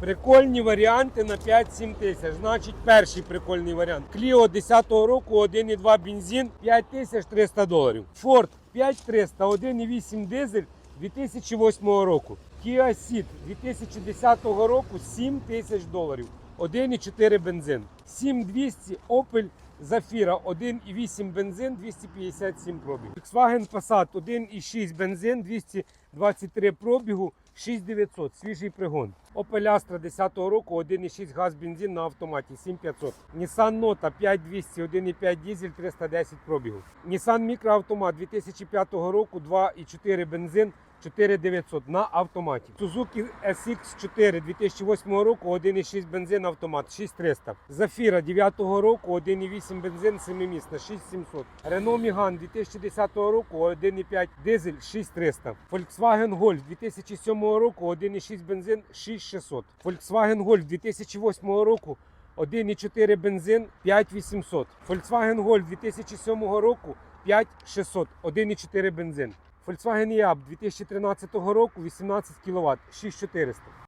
Прикольні варіанти на 5-7 тисяч. Значить, перший прикольний варіант. Кліо 10-го року, 1,2 бензин, 5300 доларів. Форд 5300, 1,8 дизель 2008 року. Kia Ceed 2010 року 7 тисяч доларів. 1,4 бензин. 7200 Opel Zafira 1,8 бензин 257 пробіг. Volkswagen Passat 1,6 бензин 223 пробігу 6900 свіжий пригон. Opel Astra 10 року 1,6 газ бензин на автоматі 7500. Nissan Note 5200 1,5 дизель 310 пробігу. Nissan Microautomat 2005 року 2,4 бензин 4900 на автоматі. Suzuki SX4 2008 року 1,6 бензин автомат 6300. Zafira 9 року 1,8 бензин 7-місна 6700. Renault Megane 2010 року 1,5 дизель 6300. Volkswagen Golf 2007 року 1,6 бензин 6600. Volkswagen Golf 2008 року 1,4 бензин 5800. Volkswagen Golf 2007 року 5600, 1,4 бензин. Volkswagen EAP 2013 року 18 кВт, 6400.